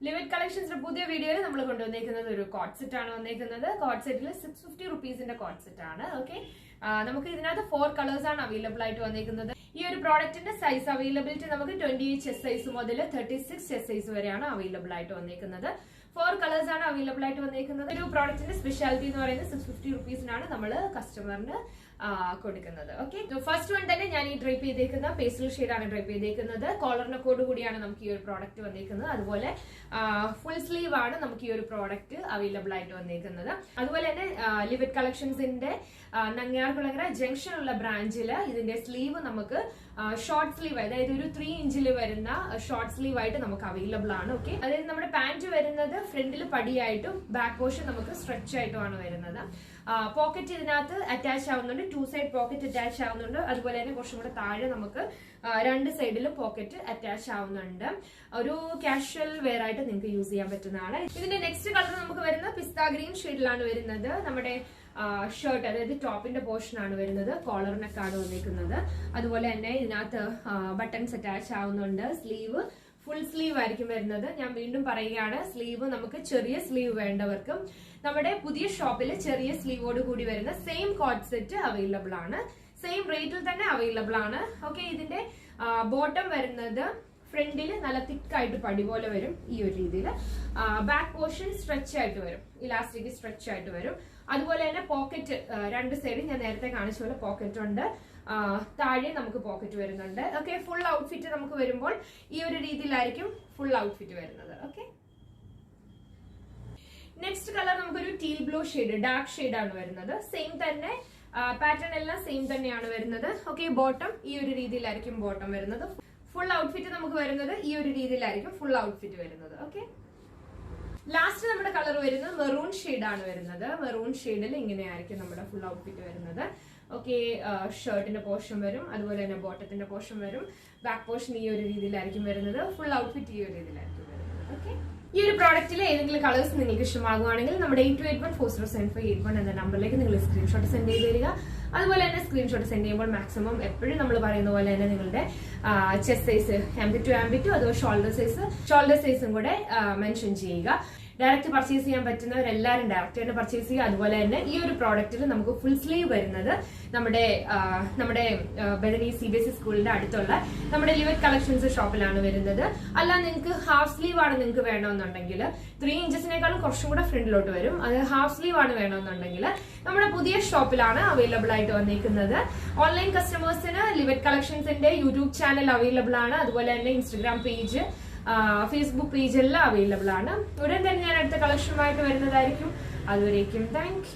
Limit കളക്ഷൻസിന്റെ പുതിയ വീഡിയോയിൽ നമ്മൾ കൊണ്ടുവന്നിരിക്കുന്നത് ഒരു കോഡ് സെറ്റ് ആണ് വന്നിരിക്കുന്നത് കോഡ് സെറ്റിൽ സിക്സ് ഫിഫ്റ്റി റുപ്പീസിന്റെ കോഡ് സെറ്റ് ആണ്. ഓക്കെ നമുക്ക് ഇതിനകത്ത് ഫോർ കളേഴ്സ് ആണ് അവൈലബിൾ ആയിട്ട് വന്നിരിക്കുന്നത് ഈ ഒരു പ്രോഡക്റ്റിന്റെ സൈസ് അവൈലബിലിറ്റി നമുക്ക് ട്വന്റി എയ്റ്റ് ചെസ് സൈസ് മുതൽ തേർട്ടി സിക്സ് ചെസ് സൈസ് വരെയാണ് അവൈലബിൾ ആയിട്ട് വന്നിരിക്കുന്നത് ഫോർ കളേഴ്സ് ആണ് അവൈലബിൾ ആയിട്ട് വന്നിരിക്കുന്നത് ഒരു പ്രോഡക്റ്റിന്റെ സ്പെഷ്യാലിറ്റി എന്ന് പറയുന്നത് സിക്സ് ഫിഫ്റ്റി റുപ്പീസിനാണ് നമ്മൾ കസ്റ്റമറിന് കൊടുക്കുന്നത്. ഓക്കെ ഫസ്റ്റ് വൺ തന്നെ ഞാൻ ഈ ഡ്രൈപ്പ് ചെയ്തേക്കുന്ന പേസ്റ്റൽ ഷെയ്ഡാണ് ഡ്രൈപ്പ് ചെയ്തേക്കുന്നത്. കോഡ് കൂടിയാണ് നമുക്ക് ഈ ഒരു പ്രോഡക്റ്റ് വന്നേക്കുന്നത്. അതുപോലെ ഫുൾ സ്ലീവ് ആണ് നമുക്ക് ഈ ഒരു പ്രോഡക്റ്റ് അവൈലബിൾ ആയിട്ട് വന്നേക്കുന്നത്. അതുപോലെ തന്നെ ലിവിറ്റ് കളക്ഷൻസിന്റെ ജംഗ്ഷൻ ഉള്ള ബ്രാഞ്ചിൽ ഇതിന്റെ സ്ലീവ് നമുക്ക് ഷോർട്ട് സ്ലീവ് അതായത് ഒരു ത്രീ ഇഞ്ചിൽ വരുന്ന ഷോർട്ട് സ്ലീവ് ആയിട്ട് നമുക്ക് അവൈലബിൾ ആണ്. ഓക്കെ അതായത് നമ്മുടെ പാന്റ് വരുന്നത് ഫ്രണ്ടിൽ പടിയായിട്ടും ബാക്ക് പോർഷൻ നമുക്ക് സ്ട്രെച്ച് ആയിട്ടുമാണ് വരുന്നത്. പോക്കറ്റ് ഇതിനകത്ത് അറ്റാച്ച് ആവുന്നുണ്ട് ടു സൈഡ് പോക്കറ്റ് അറ്റാച്ച് ആവുന്നുണ്ട്. അതുപോലെ തന്നെ കുറച്ചും കൂടെ താഴെ നമുക്ക് രണ്ട് സൈഡിലും പോക്കറ്റ് അറ്റാച്ച് ആവുന്നുണ്ട്. ഒരു കാഷ്വൽ വെയർ ആയിട്ട് നിങ്ങൾക്ക് യൂസ് ചെയ്യാൻ പറ്റുന്നതാണ് ഇതിന്റെ നെക്സ്റ്റ് കളർ നമുക്ക് വരുന്നത് പിസ്ത ഗ്രീൻ ഷെയ്ഡിലാണ് വരുന്നത്. നമ്മുടെ ഷർട്ട് അതായത് ടോപ്പിന്റെ പോർഷൻ ആണ് വരുന്നത്. കോളറിനൊക്കെയാണ് വന്നിരിക്കുന്നത് അതുപോലെ തന്നെ ഇതിനകത്ത് ബട്ടൺസ് അറ്റാച്ച് ആവുന്നുണ്ട്. സ്ലീവ് ഫുൾ സ്ലീവ് ആയിരിക്കും വരുന്നത്. ഞാൻ വീണ്ടും പറയുകയാണ് സ്ലീവ് നമുക്ക് ചെറിയ സ്ലീവ് വേണ്ടവർക്കും. നമ്മുടെ പുതിയ ഷോപ്പിൽ ചെറിയ സ്ലീവോട് കൂടി വരുന്ന സെയിം കോഡ് സെറ്റ് അവൈലബിൾ ആണ്. സെയിം റേറ്റിൽ തന്നെ അവൈലബിൾ ആണ്. ഓക്കെ ഇതിന്റെ ബോട്ടം വരുന്നത് ഫ്രണ്ടിൽ നല്ല തിക്കായിട്ട് പടി പോലെ വരും ഈ ഒരു രീതിയിൽ ബാക്ക് പോർഷൻ സ്ട്രെച്ച് ആയിട്ട് വരും. ഇലാസ്റ്റിക് സ്ട്രെച്ച് ആയിട്ട് വരും. അതുപോലെ തന്നെ പോക്കറ്റ് രണ്ട് സൈഡിൽ ഞാൻ നേരത്തെ കാണിച്ച പോലെ പോക്കറ്റ് ഉണ്ട്. താഴെ നമുക്ക് പോക്കറ്റ് വരുന്നുണ്ട്. ഓക്കെ ഫുൾ ഔട്ട്ഫിറ്റ് നമുക്ക് വരുമ്പോൾ ഈ ഒരു രീതിയിലായിരിക്കും ഫുൾ ഔട്ട്ഫിറ്റ് വരുന്നത്. ഓക്കെ നെക്സ്റ്റ് കളർ നമുക്കൊരു teal blue shade dark shade ആണ് വരുന്നത്. സെയിം തന്നെ പാറ്റേൺ എല്ലാം സെയിം തന്നെയാണ് വരുന്നത്. ഓക്കെ ബോട്ടം ഈ ഒരു രീതിയിലായിരിക്കും ബോട്ടം വരുന്നത്. ഫുൾ ഔട്ട്ഫിറ്റ് നമുക്ക് വരുന്നത് ഈ ഒരു രീതിയിലായിരിക്കും ഫുൾ ഔട്ട്ഫിറ്റ് വരുന്നത് ഓക്കെ ലാസ്റ്റ് നമ്മുടെ കളർ വരുന്നത് മെറൂൺ ആണ് വരുന്നത്. മെറൂൺ ഷെയ്ഡിൽ ഇങ്ങനെയായിരിക്കും നമ്മുടെ ഫുൾ ഔട്ട്ഫിറ്റ് വരുന്നത്. ഓക്കെ ഷർട്ടിന്റെ പോർഷൻ വരും അതുപോലെ തന്നെ ബോട്ടത്തിന്റെ പോർഷൻ വരും. ബാക്ക് പോർഷൻ ഈ ഒരു രീതിയിലായിരിക്കും വരുന്നത്. ഫുൾ ഔട്ട്ഫിറ്റ് ഈ ഒരു രീതിയിലായിരിക്കും വരുന്നത് ഓക്കെ ഈ ഒരു പ്രോഡക്റ്റിലെ ഏതെങ്കിലും കളേഴ്സ് നിങ്ങൾക്ക് ഇഷ്ടമാകുകയാണെങ്കിൽ നമ്മുടെ eight two eight one four zero seven five eight one എന്ന നമ്പറിലേക്ക് നിങ്ങൾ സ്ക്രീൻഷോട്ട് സെൻഡ് ചെയ്ത് തരിക. അതുപോലെ തന്നെ സ്ക്രീൻഷോട്ട് സെൻഡ് ചെയ്യുമ്പോൾ മാക്സിമം എപ്പോഴും നമ്മൾ പറയുന്ന പോലെ തന്നെ നിങ്ങളുടെ ചെസ്റ്റ് സൈസ് ആംബി ടു ആംബി ടു അതോ ഷോൾഡർ സൈസ് ഷോൾഡർ സൈസും കൂടെ മെൻഷൻ ചെയ്യുക. ഡയറക്റ്റ് പർച്ചേസ് ചെയ്യാൻ പറ്റുന്നവരെല്ലാവരും ഡയറക്റ്റ് ആയിട്ട് പർച്ചേസ് ചെയ്യുക. അതുപോലെ തന്നെ ഈ ഒരു പ്രോഡക്റ്റിൽ നമുക്ക് ഫുൾ സ്ലീവ് വരുന്നത് നമ്മുടെ നമ്മുടെ Bethany C B S E സ്കൂളിന്റെ അടുത്തുള്ള നമ്മുടെ ലിവറ്റ് കളക്ഷൻസ് ഷോപ്പിലാണ് വരുന്നത്. അല്ല നിങ്ങൾക്ക് ഹാഫ് സ്ലീവ് ആണ് നിങ്ങൾക്ക് വേണമെന്നുണ്ടെങ്കിൽ ത്രീ ഇഞ്ചസിനേക്കാളും കുറച്ചും കൂടെ ഫ്രണ്ടിലോട്ട് വരും. അത് ഹാഫ് സ്ലീവ് ആണ് വേണമെന്നുണ്ടെങ്കിൽ നമ്മുടെ പുതിയ ഷോപ്പിലാണ് അവൈലബിൾ ആയിട്ട് വന്നിരിക്കുന്നത് ഓൺലൈൻ കസ്റ്റമേഴ്സിന് ലിവറ്റ് കളക്ഷൻസിന്റെ യൂട്യൂബ് ചാനൽ അവൈലബിൾ ആണ്. അതുപോലെ തന്നെ ഇൻസ്റ്റഗ്രാം പേജ് ഫേസ്ബുക്ക് പേജെല്ലാം അവൈലബിൾ ആണ്. ഉടൻ തന്നെ ഞാൻ അടുത്ത കളക്ഷനുമായിട്ട് വരുന്നതായിരിക്കും. അതുവരേക്കും താങ്ക്